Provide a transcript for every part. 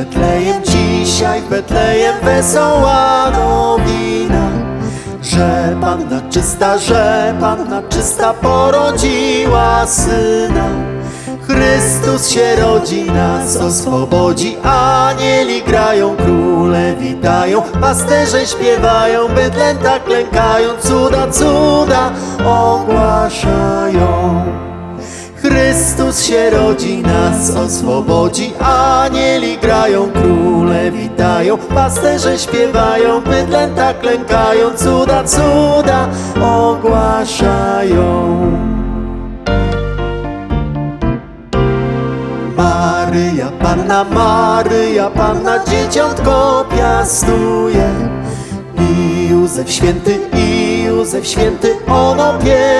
Betlejem, dzisiaj w Betlejem wesoła nowina Że Panna czysta, że Panna czysta porodziła Syna. Chrystus się rodzi, nas oswobodzi Anieli grają, króle witają Pasterze śpiewają, bydlęta klękają Cuda, cuda ogłaszają Chrystus się rodzi, nas oswobodzi. Anieli grają, króle witają Pasterze śpiewają, bydlęta klękają Cuda, cuda ogłaszają. Maryja, Panna Maryja, Panna dzieciątko piastuje. I Józef święty, i Józef święty ono pielęgnuje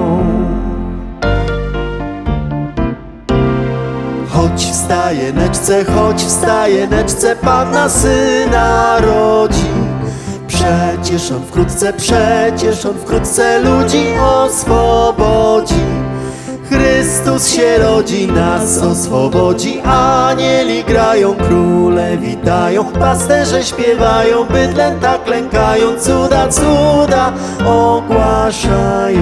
Chodź w stajeneczce, chodź w stajeneczce Panna Syna rodzi. Przecież On wkrótce, przecież On wkrótce ludzi oswobodzi. Chrystus się rodzi, nas oswobodzi. Anieli grają, króle witają. Pasterze śpiewają, bydlęta klękają. Cuda, cuda ogłaszają